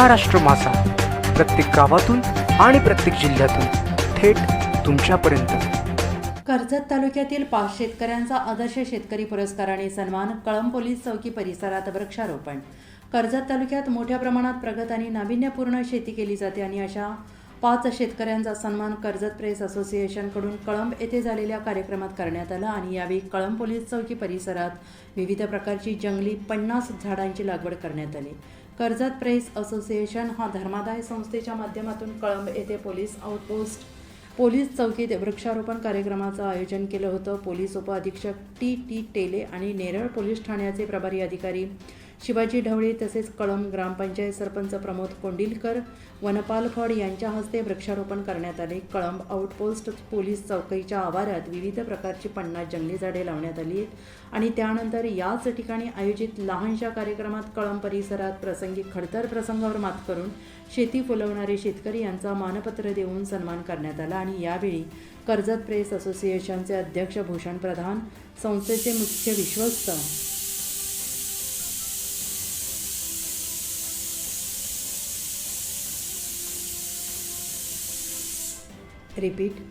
महाराष्ट्र मासा. प्रत्येक गावातून आणि प्रत्येक जिल्ह्यातून थेट तुमच्यापर्यंत. कर्जत तालुक्यातील पाच शेतकऱ्यांचा आदर्श शेतकरी पुरस्काराने सन्मान कळम पोलीस चौकी परिसरात वृक्षारोपण. कर्जत तालुक्यात मोठ्या प्रमाणात प्रगत आणि नाविन्यपूर्ण शेती केली जाते आणि अशा पाच शेतकऱ्यांचा सन्मान कर्जत प्रेस असोसिएशनकडून कळंब येथे झालेल्या कार्यक्रमात करण्यात आला आणि यावेळी कळंब पोलीस चौकी परिसरात विविध प्रकारची जंगली पन्नास झाडांची लागवड करण्यात आली. कर्जत प्रेस असोसिएशन हा धर्मादाय संस्थेच्या माध्यमातून कळंब येथे पोलीस आउटपोस्ट पोलीस चौकीत वृक्षारोपण कार्यक्रमाचं आयोजन केलं होतं. पोलीस उपअधीक्षक टी टी टेले आणि नेरळ पोलीस ठाण्याचे प्रभारी अधिकारी शिवाजी ढवळे तसेच कळंब ग्रामपंचायत सरपंच प्रमोद कोंडिलकर वनपाल फड यांच्या हस्ते वृक्षारोपण करण्यात आले. कळंब आउटपोस्ट पोलीस चौकीच्या आवारात विविध प्रकारची पन्नास जंगली झाडे लावण्यात आली आहेत आणि त्यानंतर याच ठिकाणी आयोजित लहानशा कार्यक्रमात कळंब परिसरात प्रसंगी खडतर प्रसंगावर मात करून शेती फुलवणारे शेतकरी यांचा मानपत्र देऊन सन्मान करण्यात आला आणि यावेळी कर्जत प्रेस असोसिएशनचे अध्यक्ष भूषण प्रधान संस्थेचे मुख्य विश्वस्त रिपीट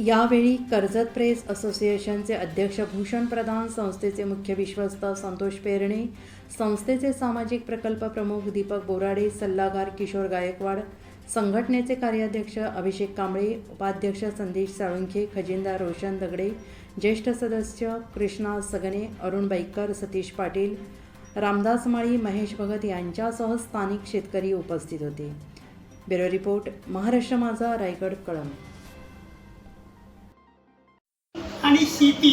यावेळी कर्जत प्रेस असोसिएशनचे अध्यक्ष भूषण प्रधान संस्थेचे मुख्य विश्वस्त संतोष पेरणे संस्थेचे सामाजिक प्रकल्प प्रमुख दीपक बोराडे सल्लागार किशोर गायकवाड संघटनेचे कार्याध्यक्ष अभिषेक कांबळे उपाध्यक्ष संदेश साळुंखे खजिनदार रोशन दगडे ज्येष्ठ सदस्य कृष्णा सगने अरुण बाईकर सतीश पाटील रामदास माळी महेश भगत यांच्यासह स्थानिक शेतकरी उपस्थित होते. ब्युरो रिपोर्ट महाराष्ट्र माझा रायगड कळम आणि शेती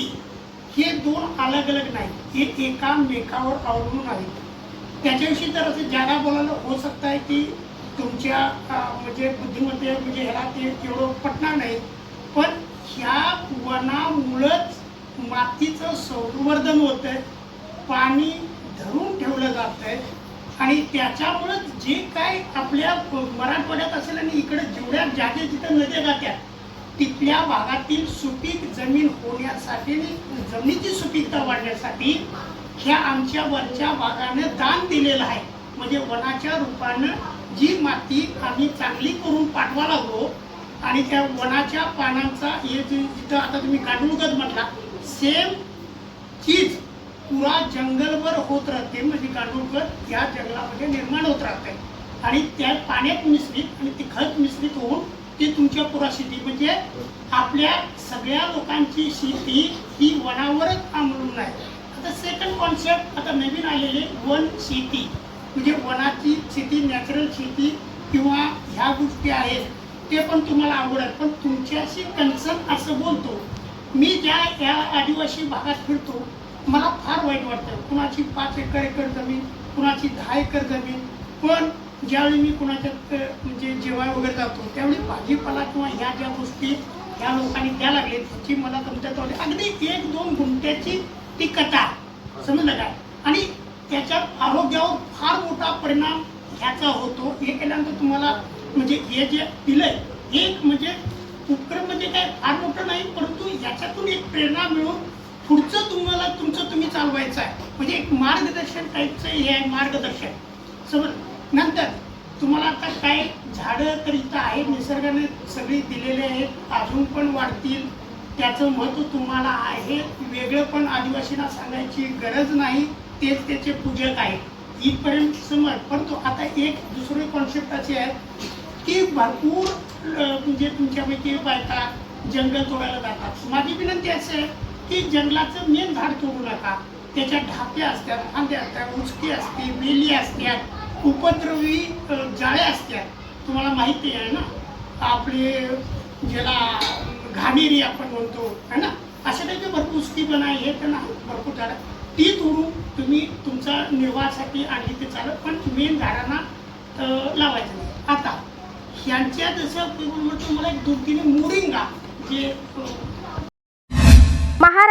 हे दोन अलग अलग नाही हे एकामेकावर अवलंबून आहेत त्याच्याविषयी जर असं जागा बोलायला हो सकता आहे की तुमच्या म्हणजे बुद्धिमत्ते म्हणजे ह्याला ते तेवढं पटणार नाही. पण ह्या वनामुळंच मातीचं संवर्धन होतं पाणी धरून ठेवलं जातं आणि त्याच्यामुळं जे काय आपल्या मराठवाड्यात असेल आणि इकडे जेवढ्या जागे जिथं नद्या जात्यात तिथल्या भागातील सुपीक जमीन होण्यासाठी आणि जमिनीची सुपीकता वाढण्यासाठी ह्या आमच्या वरच्या भागानं दान दिलेलं आहे. म्हणजे वनाच्या रूपानं जी माती आम्ही चांगली करून पाठवा लागलो आणि त्या वनाच्या पानांचा हे जे जिथं आता तुम्ही गांडूळगत म्हटला सेम चीज पुरा जंगलभर होत राहते म्हणजे गांडूळखत या जंगलामध्ये निर्माण होत राहते. आणि त्या पाण्यात मिश्रित आणि ती खत मिश्रित होऊन ती तुमच्या पुरा शेती म्हणजे आपल्या सगळ्या लोकांची शेती ही वनावरच अवलंबून आहे आता सेकंड कॉन्सेप्ट आता नवीन आलेले वन शेती म्हणजे वनाची शेती नॅचरल शेती किंवा ह्या गोष्टी आहेत ते पण तुम्हाला आवडत पण तुमच्याशी कन्सर्न असं बोलतो. मी ज्या या आदिवासी भागात फिरतो मला फार वाईट वाटतं. कुणाची पाच एकर एकर जमीन कुणाची दहा एकर जमीन पण ज्यावेळी मी कुणाच्या म्हणजे जेवाय वगैरे जातो त्यावेळी भाजीपाला किंवा ह्या ज्या गोष्टी ह्या लोकांनी द्या लागले त्याची मला तुमच्या अगदी एक दोन गुंट्याची ती कथा समजलं काय आणि त्याच्या आरोग्यावर फार मोठा परिणाम ह्याचा होतो. हे केल्यानंतर तुम्हाला म्हणजे हे जे दिलंय एक म्हणजे उपक्रम म्हणजे काय? फार मोठं नाही परंतु याच्यातून एक प्रेरणा मिळून पुढचं तुमचं तुम्ही चालवायचं आहे. म्हणजे एक मार्गदर्शन टाईपचं हे आहे मार्गदर्शन. समज नंतर तुम्हाला आता काय झाडं तर इथं आहेत निसर्गाने सगळी दिलेले आहेत अजून पण वाढतील. त्याचं महत्त्व तुम्हाला आहे. वेगळं पण आदिवासींना सांगायची गरज नाही. तेच त्याचे पूजक आहेत. इथपर्यंत समज परंतु आता एक दुसरे कॉन्सेप्ट अशी आहे की भरपूर म्हणजे तुमच्यापैकी बायका जंगल तोडायला जातात. माझी विनंती असे आहे की जंगलाचं मेन झाड तोडू नका. त्याच्या ढाप्या असतात फांद्या असतात उचकी असते वेली असतात उपद्रवी जाळे असतात तुम्हाला माहिती आहे ना? आपले ज्याला घाणेरी आपण म्हणतो है ना? अशा टाईपचे भरपूर उचकी पण आहे हे पण आहे भरपूर झाडं. ती तोडून तुम्ही तुमचा निर्वाहासाठी आणली ते चालत पण मेन झाडांना लावायचं नाही. आता ह्यांच्या जसं म्हणतो मला एक दोन मुरिंगा मोरिंगा जे